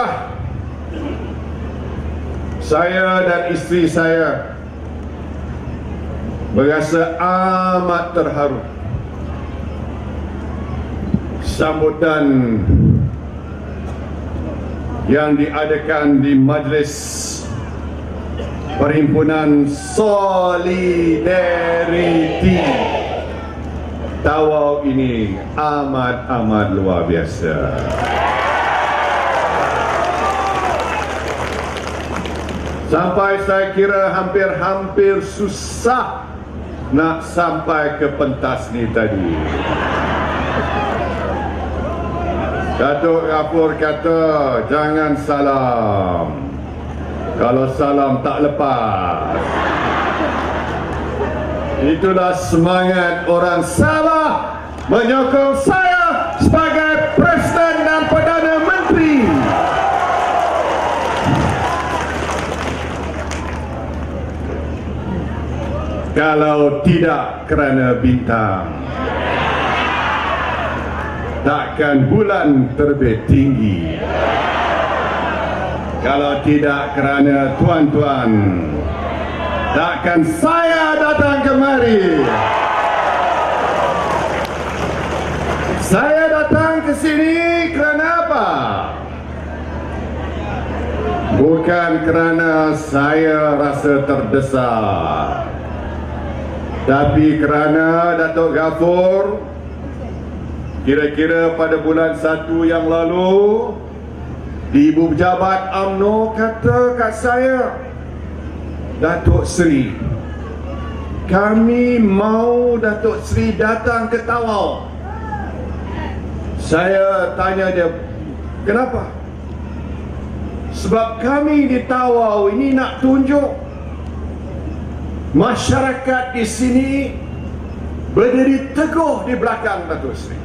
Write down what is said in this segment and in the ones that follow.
inilah saya dan isteri saya berasa amat terharu. Sambutan yang diadakan di majlis Perhimpunan Solidariti. Tawau ini amat-amat luar biasa. Sampai saya kira hampir-hampir susah nak sampai ke pentas ni tadi. Datuk Gafur kata jangan salam. Kalau salam tak lepas. Itulah semangat orang Sabah menyokong saya sebagai Presiden dan Perdana Menteri. Kalau tidak kerana bintang. Takkan bulan terbit tinggi. Kalau tidak kerana tuan-tuan. Takkan saya datang kemari. Saya datang ke sini kerana apa? Bukan kerana saya rasa terdesak tapi kerana Datuk Gafur Kira-kira pada bulan satu yang lalu Ibu Pejabat UMNO kata kat saya Datuk Seri Kami mau Datuk Seri datang ke Tawau Saya tanya dia Kenapa? Sebab kami di Tawau ini nak tunjuk masyarakat di sini berdiri teguh di belakang Datuk Seri.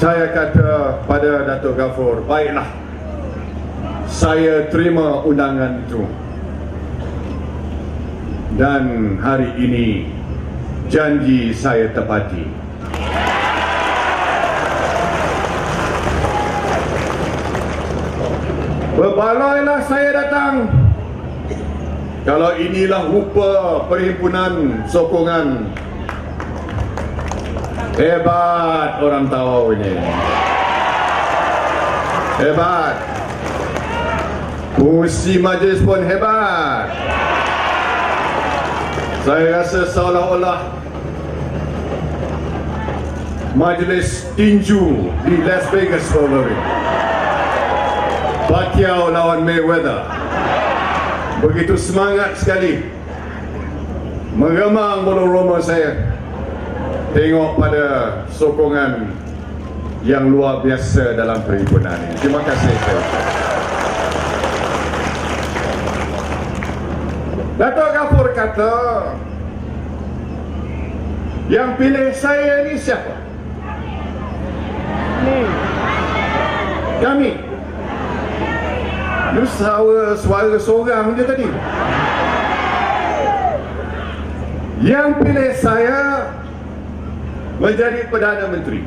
Saya kata pada Datuk Gafur, baiklah. Saya terima undangan itu. Dan hari ini janji saya tepati. Berbalailah saya datang. Kalau inilah rupa perhimpunan sokongan. Hebat orang tahu ini. Hebat. Fungsi majlis pun hebat. Saya rasa seolah-olah Majlis tinju di Las Vegas Ballroom Pacquiao lawan Mayweather. Begitu semangat sekali. Mengemang bulu roma saya. Tengok pada sokongan Yang luar biasa dalam perhimpunan ini. Terima kasih saya Datuk Gafur kata Yang pilih saya ni siapa? Kami Lu suara, suara seorang je tadi. Yang pilih saya Menjadi Perdana Menteri.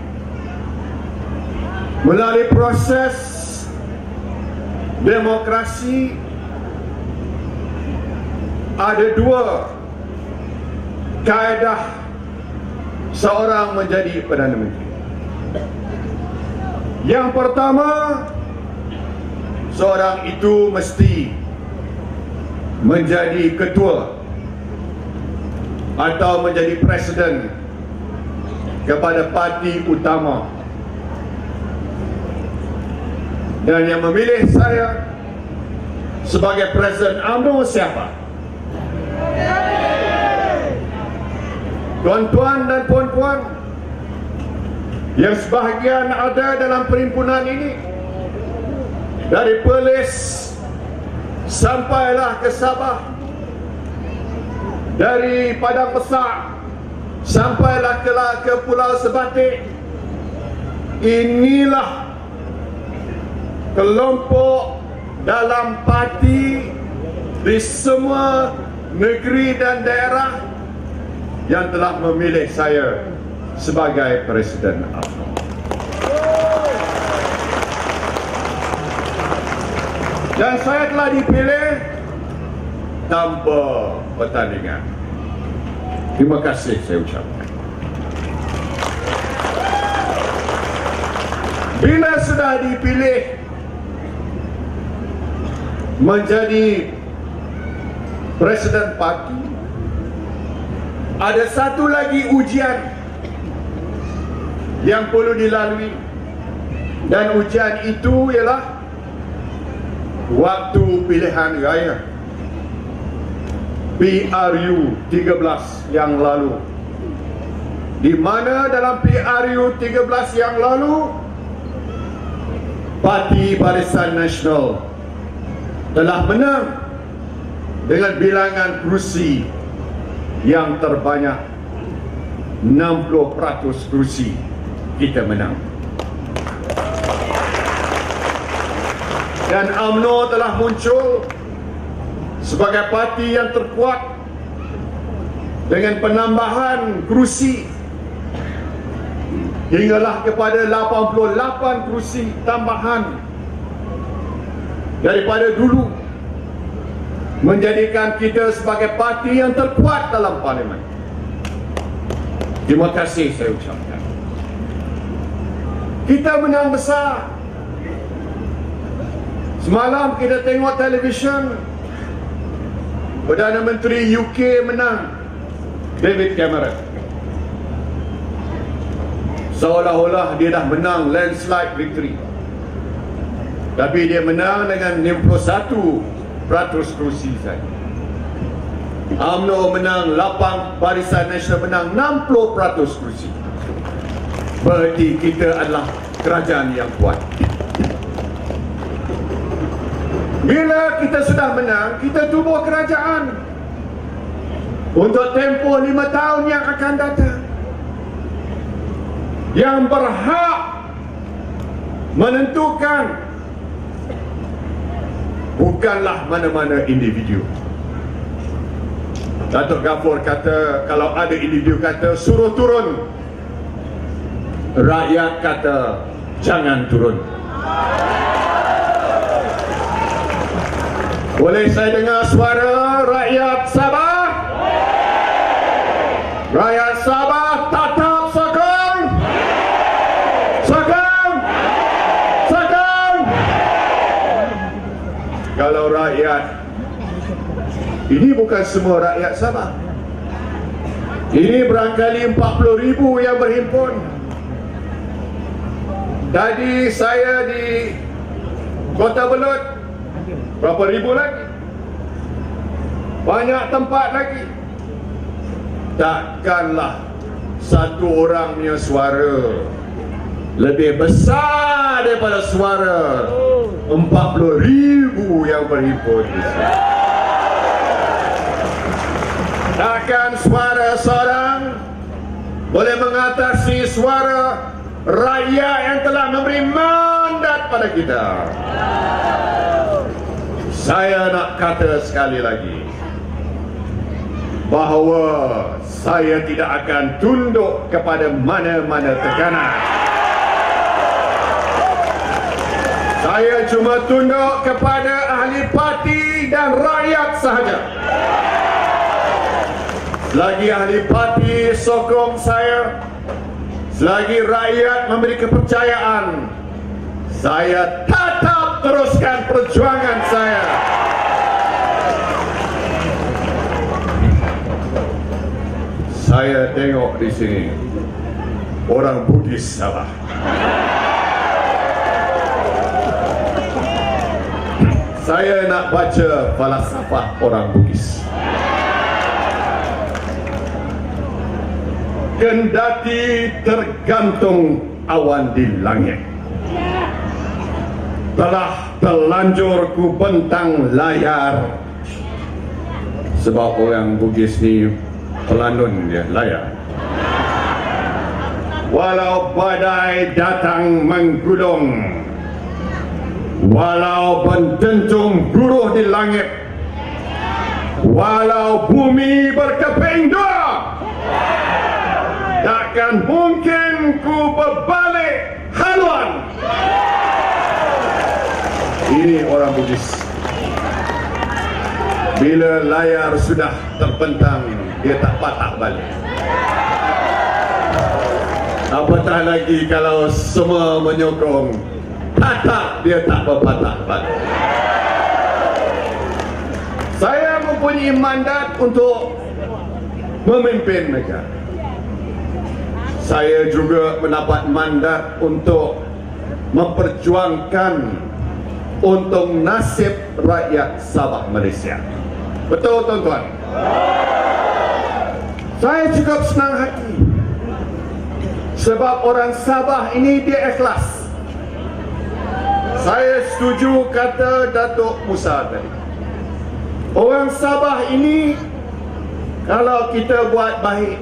Melalui proses Demokrasi Ada dua Kaedah Seorang menjadi Perdana Menteri. Yang pertama seorang itu mesti menjadi ketua atau menjadi presiden kepada parti utama dan yang memilih saya sebagai presiden UMNO siapa? Tuan-tuan dan puan-puan yang sebahagian ada dalam perhimpunan ini dari Perlis sampailah ke Sabah dari Padang Besar sampailah ke, ke Pulau Sebatik inilah kelompok dalam parti di semua negeri dan daerah yang telah memilih saya sebagai Presiden UMNO. Dan saya telah dipilih tanpa pertandingan. Terima kasih saya ucapkan. Bila sudah dipilih menjadi Presiden Parti, ada satu lagi ujian yang perlu dilalui dan ujian itu ialah waktu pilihan raya. PRU 13 yang lalu. Di mana dalam PRU 13 yang lalu? Parti Barisan Nasional telah menang dengan bilangan kerusi yang terbanyak. 60% kerusi kita menang dan UMNO telah muncul sebagai parti yang terkuat dengan penambahan kerusi hinggalah kepada 88 kerusi tambahan daripada dulu menjadikan kita sebagai parti yang terkuat dalam parlimen. Terima kasih saya ucapkan. Kita menang besar. Semalam kita tengok televisyen Perdana Menteri UK menang. David Cameron. Seolah-olah dia dah menang landslide victory. Tapi dia menang dengan 51 peratus kerusi saja UMNO menang 8 Barisan Nasional menang 60 peratus kerusi Berarti kita adalah kerajaan yang kuat Bila kita sudah menang, kita tubuh kerajaan untuk tempoh lima tahun yang akan datang. Yang berhak menentukan bukanlah mana-mana individu. Datuk Gafur kata kalau ada individu kata suruh turun. Rakyat kata jangan turun. Boleh saya dengar suara rakyat Sabah? Rakyat Sabah tatap sokong? Sokong? Sokong? Kalau rakyat ini bukan semua rakyat Sabah. Ini berangkali 40 ribu yang berhimpun. Tadi saya di Kota Belud Berapa ribu lagi? Banyak tempat lagi. Takkanlah satu orang punya suara lebih besar daripada suara 40 ribu yang berhimpun di sini. Takkan suara seorang boleh mengatasi suara rakyat yang telah memberi mandat pada kita. Saya nak kata sekali lagi bahawa saya tidak akan tunduk kepada mana-mana tekanan. Saya cuma tunduk kepada ahli parti dan rakyat sahaja. Selagi ahli parti sokong saya, selagi rakyat memberi kepercayaan, saya tetap teruskan perjuangan saya. Saya tengok di sini orang Bugis salah. Saya nak baca falsafah orang Bugis. Kendati tergantung awan di langit telah terlanjur ku bentang layar. Sebab orang Bugis ni pelanun dia layar. Walau badai datang menggulung walau bententung buruh di langit walau bumi berkeping dua takkan mungkin ku berbalik haluan ini orang Bugis Bila layar sudah terpentang, dia tak patah balik. Apatah lagi kalau semua menyokong, patah dia tak berpatah balik. Saya mempunyai mandat untuk memimpin negara. Saya juga mendapat mandat untuk memperjuangkan untuk nasib rakyat Sabah Malaysia. Betul tuan-tuan? Saya cukup senang hati sebab orang Sabah ini dia ikhlas. Saya setuju kata Datuk Musa tadi. Orang Sabah ini kalau kita buat baik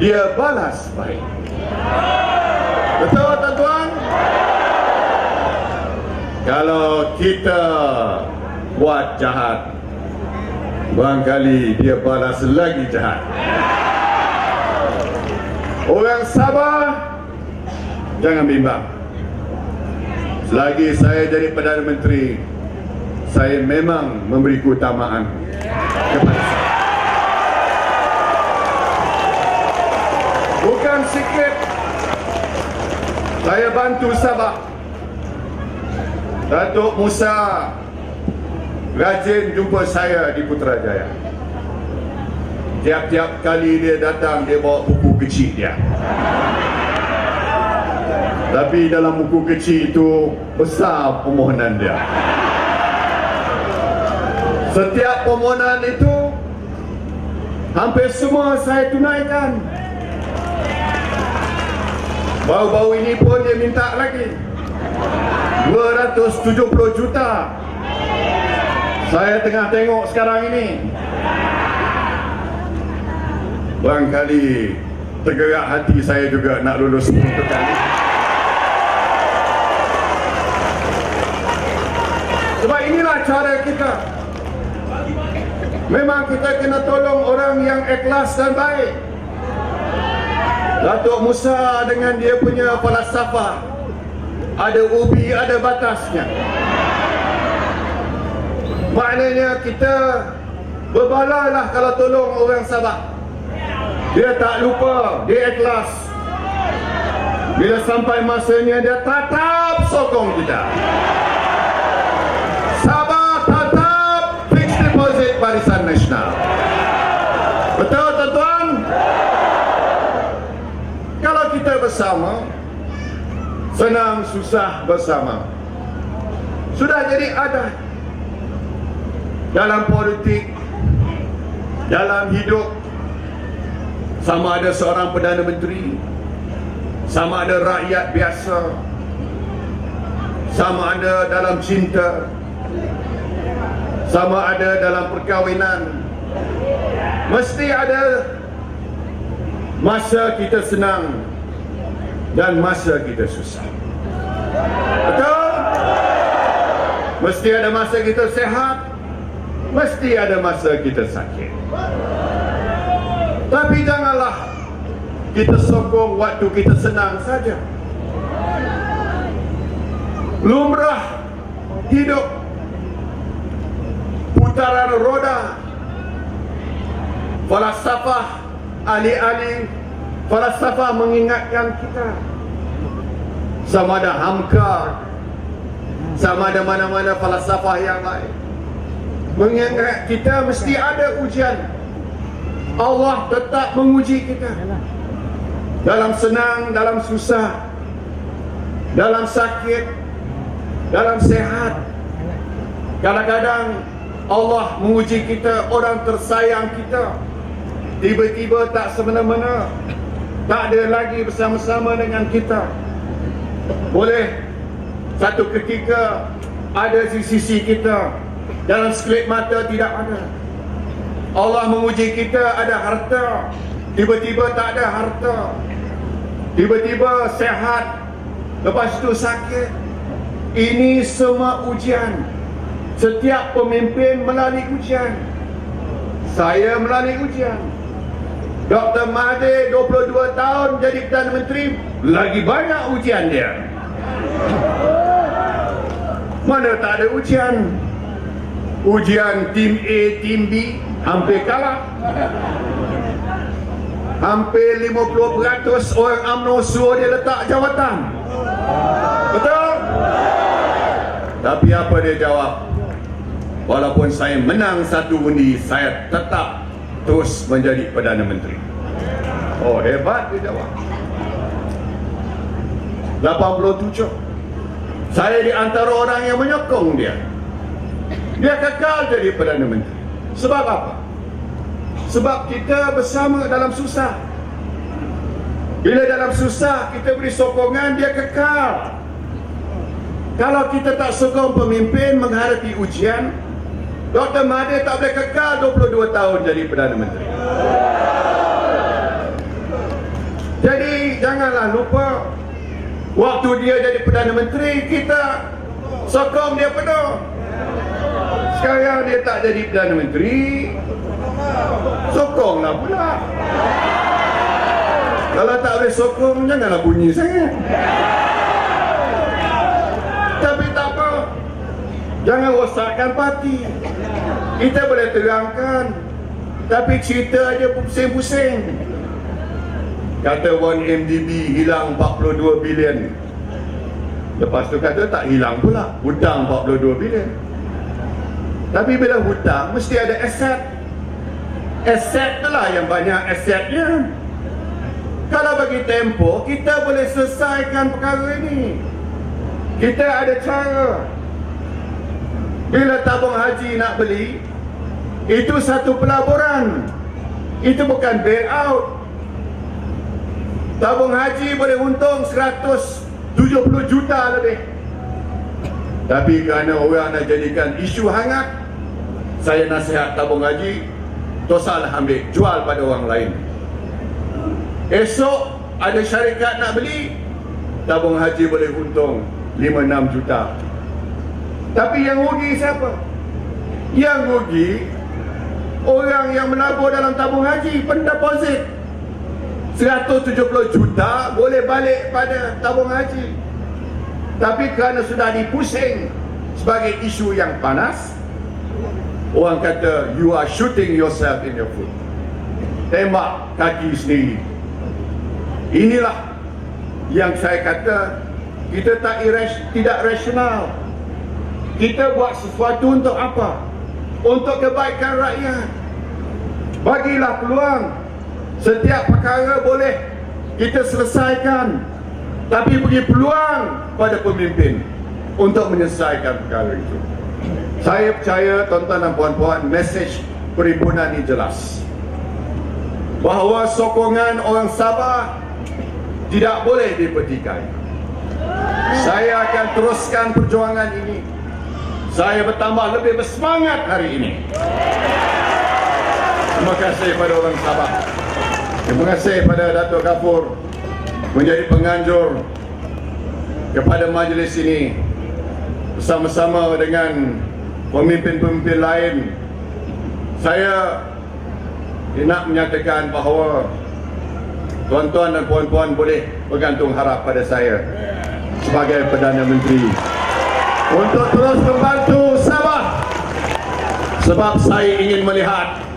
dia balas baik. Betul tuan-tuan? Kalau kita buat jahat Barangkali dia balas lagi jahat. Orang Sabah Jangan bimbang. Selagi saya jadi Perdana Menteri Saya memang memberi keutamaan Kepada saya. Bukan sikit Saya bantu Sabah Datuk Musa rajin jumpa saya di Putrajaya. Tiap-tiap kali dia datang, dia bawa buku kecil dia. Tapi dalam buku kecil itu, besar permohonan dia. Setiap permohonan itu, hampir semua saya tunaikan. Baru-baru ini pun dia minta lagi. 270 juta. Saya tengah tengok sekarang ini. Barangkali Tergerak hati saya juga nak lulus untuk kali Sebab inilah cara kita. Memang kita kena tolong orang yang ikhlas dan baik. Datuk Musa dengan dia punya falsafah ada ubi, ada batasnya. Maknanya kita berbalalah kalau tolong orang Sabah. Dia tak lupa, dia ikhlas. Bila sampai masanya dia tetap sokong kita. Sabah tetap fixed deposit Barisan Nasional. Betul tuan-tuan? Kalau kita bersama, senang susah bersama. Sudah jadi adat. Dalam politik dalam hidup sama ada seorang Perdana Menteri sama ada rakyat biasa sama ada dalam cinta sama ada dalam perkahwinan. Mesti ada masa kita senang dan masa kita susah. Betul? Mesti ada masa kita sehat, mesti ada masa kita sakit. Tapi janganlah kita sokong waktu kita senang saja. Lumrah hidup putaran roda falsafah ahli-ahli falsafah mengingatkan kita sama ada hamka. Sama ada mana-mana falsafah yang lain. Mengingat kita mesti ada ujian. Allah tetap menguji kita. Dalam senang, dalam susah dalam sakit dalam sehat. Kadang-kadang Allah menguji kita orang tersayang kita. Tiba-tiba tak semena-mena tak ada lagi bersama-sama dengan kita boleh? Satu ketika ada di sisi kita dalam sekelip mata tidak ada. Allah menguji kita ada harta. Tiba-tiba tak ada harta. Tiba-tiba sehat. Lepas itu sakit. Ini semua ujian. Setiap pemimpin melalui ujian. Saya melalui ujian Dr. Mahathir 22 tahun jadi Perdana Menteri Lagi banyak ujian dia Mana tak ada ujian Ujian tim A, tim B Hampir kalah Hampir 50% orang UMNO suruh dia letak jawatan Betul? Tapi apa dia jawab? Walaupun saya menang satu undi Saya tetap terus menjadi Perdana Menteri. Oh hebat dia jawab. 87 Saya di antara orang yang menyokong dia. Dia kekal jadi Perdana Menteri. Sebab apa? Sebab kita bersama dalam susah. Bila dalam susah kita beri sokongan dia kekal. Kalau kita tak sokong pemimpin menghadapi ujian Dr. Mahathir tak boleh kekal 22 tahun jadi Perdana Menteri. Jadi janganlah lupa Waktu dia jadi Perdana Menteri Kita sokong dia penuh. Sekarang dia tak jadi Perdana Menteri Sokonglah pula. Kalau tak boleh sokong Janganlah bunyi sangat Tapi tak apa Jangan rosakkan parti Kita boleh terangkan. Tapi cerita dia pusing-pusing. Kata 1MDB hilang 42 bilion. Lepas tu kata tak hilang pula. Hutang 42 bilion. Tapi bila hutang mesti ada aset. Aset tu lah yang banyak asetnya. Kalau bagi tempo kita boleh selesaikan perkara ini. Kita ada cara. Bila tabung haji nak beli Itu satu pelaburan. Itu bukan bail out Tabung haji boleh untung 170 juta lebih. Tapi kerana orang nak jadikan isu hangat Saya nasihat tabung haji Tosalah ambil, jual pada orang lain. Esok ada syarikat nak beli Tabung haji boleh untung 5-6 juta. Tapi yang rugi siapa? Yang rugi Orang yang menabur dalam tabung haji Pendeposit 170 juta boleh balik pada tabung haji. Tapi kerana sudah dipusing sebagai isu yang panas orang kata you are shooting yourself in your foot. Tembak kaki sendiri. Inilah yang saya kata kita tak iras, tidak rasional. Kita buat sesuatu untuk apa? Untuk kebaikan rakyat bagilah peluang. Setiap perkara boleh kita selesaikan. Tapi beri peluang pada pemimpin Untuk menyelesaikan perkara itu. Saya percaya tuan-tuan dan puan-puan Mesej perhimpunan ini jelas. Bahawa sokongan orang Sabah Tidak boleh dipertikai. Saya akan teruskan perjuangan ini. Saya bertambah lebih bersemangat hari ini Terima kasih kepada orang Sabah Terima kasih pada Datuk Kafur menjadi penganjur kepada majlis ini bersama-sama dengan pemimpin-pemimpin lain. Saya nak menyatakan bahawa tuan-tuan dan puan-puan boleh bergantung harap pada saya sebagai Perdana Menteri untuk terus membantu Sabah sebab saya ingin melihat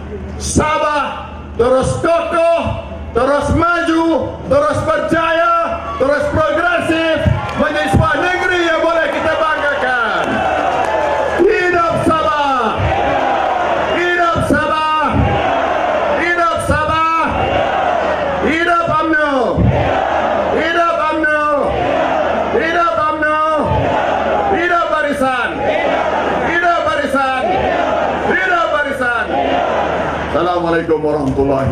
Sabah terus kokoh, terus maju, terus berjaya, ورحمة الله